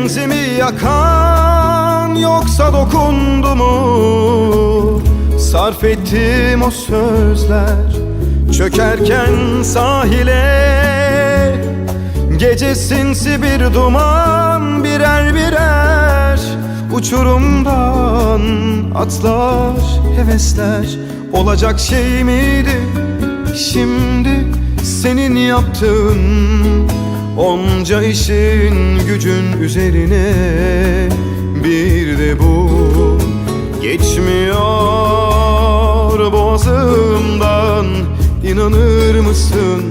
Genzimi yakan yoksa dokundu mu? Sarf ettim o sözler Çökerken sahile Gece sinsi bir duman birer birer Uçurumdan atlar hevesler Olacak şey miydi? Şimdi senin yaptığın Onca işin gücün üzerine Bir de bu. Geçmiyor boğazımdan İnanır mısın